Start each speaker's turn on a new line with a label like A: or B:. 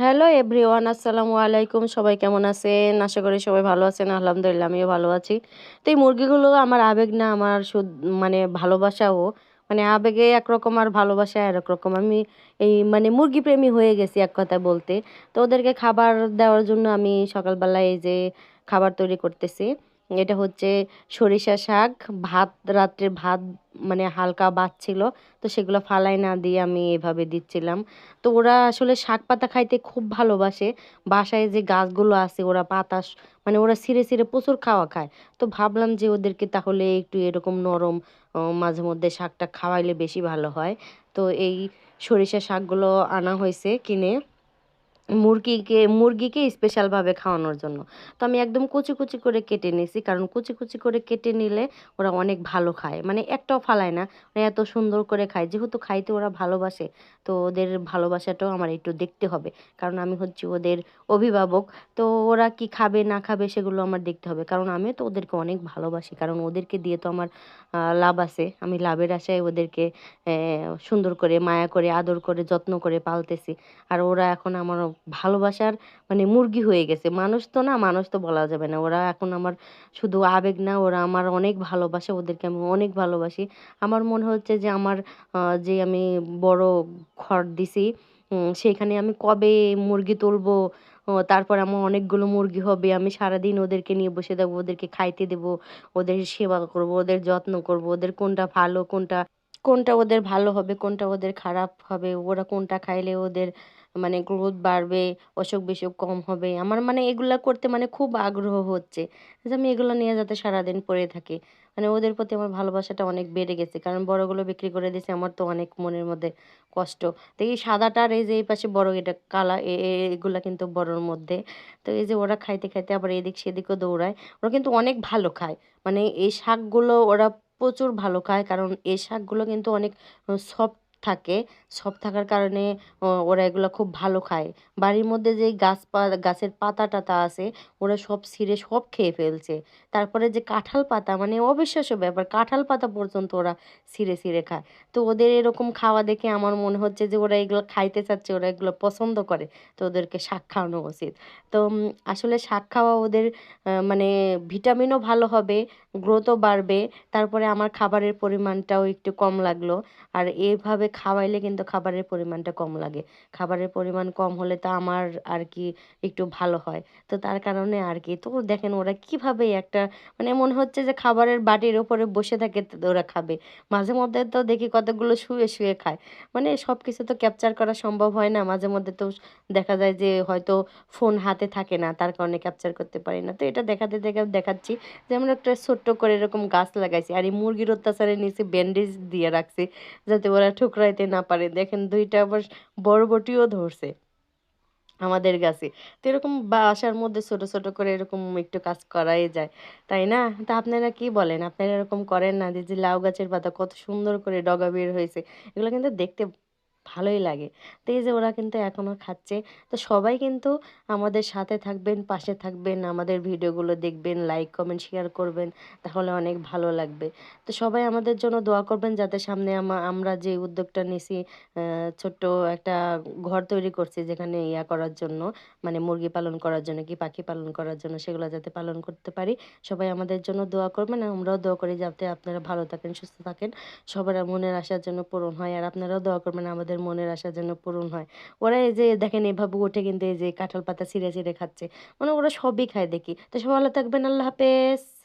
A: Hello everyone, আসসালামু আলাইকুম। সবাই কেমন আছেন? আশা করি সবাই ভালো আছেন। আলহামদুলিল্লাহ, আমিও ভালো আছি। তো এই মুরগিগুলো আমার আবেগ না, আমার মানে ভালোবাসাও মানে আবেগে একরকম আর ভালোবাসা এক রকম আমি এই মানে মুরগি প্রেমী হয়ে গেছি এক কথা বলতে। তো ওদেরকে খাবার দেওয়ার জন্য আমি সকালবেলায় এই যে খাবার তৈরি করতেছি। এটা হচ্ছে সরিষা শাক। ভাত, রাত্রে ভাত মানে হালকা বাচ্ছিল তো সেগুলো ফালাই না দিয়ে আমি এভাবে দিচ্ছিলাম। তো ওরা আসলে শাক পাতা খাইতে খুব ভালোবাসে। বাসায় যে গাছগুলো আছে, ওরা পাতা মানে ওরা ছিঁড়ে ছিঁড়ে প্রচুর খাওয়া খায়। তো ভাবলাম যে ওদেরকে তাহলে একটু এরকম নরম মাঝে মধ্যে শাকটা খাওয়াইলে বেশি ভালো হয়। তো এই সরিষা শাকগুলো আনা হয়েছে কিনে। মুরগিকে মুরগিকে স্পেশালভাবে খাওয়ানোর জন্য। তো আমি একদম কুচি কুচি করে কেটে নিয়েছি, কারণ কুচি কুচি করে কেটে নিলে ওরা অনেক ভালো খায়। মানে একটাও ফালায় না মানে এত সুন্দর করে খায়। যেহেতু খাইতে ওরা ভালোবাসে, তো ওদের ভালোবাসাটাও আমার একটু দেখতে হবে। কারণ আমি হচ্ছি ওদের অভিভাবক, তো ওরা কি খাবে, না খাবে সেগুলো আমার দেখতে হবে। কারণ আমি তো ওদেরকে অনেক ভালোবাসি, কারণ ওদেরকে দিয়ে তো আমার লাভ আছে। আমি লাভের আশায় ওদেরকে সুন্দর করে, মায়া করে, আদর করে, যত্ন করে পালতেছি। আর ওরা এখন আমার ভালোবাসার মানে মুরগি হয়ে গেছে। মানুষ তো না, মানুষ তো বলা যাবে না। ওরা এখন আমার শুধু আবেগ না, ওরা আমার অনেক ভালোবাসে, ওদেরকে আমি অনেক ভালোবাসি। আমার মনে হচ্ছে যে আমার যে আমি বড় ঘর দিছি সেখানে আমি কবে মুরগি তুলবো তারপর আমার অনেকগুলো মুরগি হবে, আমি সারাদিন ওদেরকে নিয়ে বসে দেবো ওদেরকে খাইতে দেবো, ওদের সেবা করব, ওদের যত্ন করব, ওদের কোনটা ভালো, কোনটা কোনটা ওদের ভালো হবে, কোনটা ওদের খারাপ হবে, ওরা কোনটা খাইলে ওদের মানে গ্রোথ বাড়বে, অসুখ বিসুখ কম হবে। আমার মানে এগুলা করতে মানে খুব আগ্রহ হচ্ছে আমি এগুলো নিয়ে যাতে সারাদিন পড়ে থাকি। মানে ওদের প্রতি আমার ভালোবাসাটা অনেক বেড়ে গেছে। কারণ বড়গুলো বিক্রি করে দিয়েছে আমার তো অনেক মনের মধ্যে কষ্ট। তো এই সাদাটার এই যে এই পাশে বড় এটা কালা এগুলা কিন্তু বড়োর মধ্যে। তো এই যে ওরা খাইতে খাইতে আবার এদিক সেদিকও দৌড়ায়। ওরা কিন্তু অনেক ভালো খায়। মানে এই শাকগুলো ওরা প্রচুর ভালো খায়। কারণ এই শাকগুলো কিন্তু অনেক সফট থাকে, সব থাকার কারণে ওরা এগুলো খুব ভালো খায়। বাড়ির মধ্যে যেই গাছ গাছের পাতা টাতা আছে, ওরা সব ছিঁড়ে সব খেয়ে ফেলছে। তারপরে যে কাঁঠাল পাতা মানে অবিশ্বাস্য ব্যাপার, কাঁঠাল পাতা পর্যন্ত ওরা ছিঁড়ে ছিঁড়ে খায়। তো ওদের এরকম খাওয়া দেখে আমার মনে হচ্ছে যে ওরা এগুলো খাইতে চাচ্ছে, ওরা এগুলো পছন্দ করে, তো ওদেরকে শাক খাওয়ানো উচিত। তো আসলে শাক খাওয়া ওদের মানে ভিটামিনও ভালো হবে, গ্রোথও বাড়বে। তারপরে আমার খাবারের পরিমাণটাও একটু কম লাগল। আর এভাবে খাওয়াইলে কিন্তু খাবারের পরিমাণটা কম লাগে। খাবারের পরিমাণ কম হলে তো আমার আর কি একটু ভালো হয়। তো তার কারণে আর কি তো দেখেন ওরা কীভাবে একটা মানে মনে হচ্ছে যে খাবারের বাটির ওপরে বসে থাকে ওরা খাবে। মাঝে মধ্যে তো দেখি কতগুলো শুয়ে শুয়ে খায়। মানে সব কিছু তো ক্যাপচার করা সম্ভব হয় না। মাঝে মধ্যে তো দেখা যায় যে হয়তো ফোন হাতে থাকে না, তার কারণে ক্যাপচার করতে পারি না। তো এটা দেখাতে দেখা দেখাচ্ছি যে আমরা একটা ছোট্ট করে এরকম গাছ লাগাইছি। আর এই মুরগির অত্যাচারের নিচে ব্যান্ডেজ দিয়ে রাখছি, যাতে ওরা ঠুকরাইতে না পারে। দেখেন দুইটা আবার বরবটিও ধরছে আমাদের গাছে। তো এরকম বাসার মধ্যে ছোট ছোট করে এরকম একটু কাজ করাই যায়, তাই না? তা আপনারা কি বলেন? আপনারা এরকম করেন না যে লাউ গাছের পাতা কত সুন্দর করে ডগা বের হয়েছে। এগুলো কিন্তু দেখতে ভালোই লাগে। তো এই যে ওরা কিন্তু এখনও খাচ্ছে। তো সবাই কিন্তু আমাদের সাথে থাকবেন, পাশে থাকবেন, আমাদের ভিডিওগুলো দেখবেন লাইক কমেন্ট শেয়ার করবেন, তাহলে অনেক ভালো লাগবে। তো সবাই আমাদের জন্য দোয়া করবেন যাতে সামনে আমরা যে উদ্যোগটা নিছি ছোট্ট একটা ঘর তৈরি করছি যেখানে ইয়া করার জন্য মানে মুরগি পালন করার জন্য কি পাখি পালন করার জন্য সেগুলো যাতে পালন করতে পারি, সবাই আমাদের জন্য দোয়া করবেন। আমরাও দোয়া করি যাতে আপনারা ভালো থাকেন, সুস্থ থাকেন। সবার মনের আশার জন্য পূরণ হয়। আর আপনারাও দোয়া করবেন আমাদের মনের আশা যেন পূরণ হয়। ওরা এই যে দেখেন এভাবে উঠে কিন্তু এই যে কাঁঠাল পাতা ছিঁড়ে ছিঁড়ে খাচ্ছে। মানে ওরা সবই খায় দেখি। তো সবাই ভালো থাকবেন, আল্লাহ হাফেজ।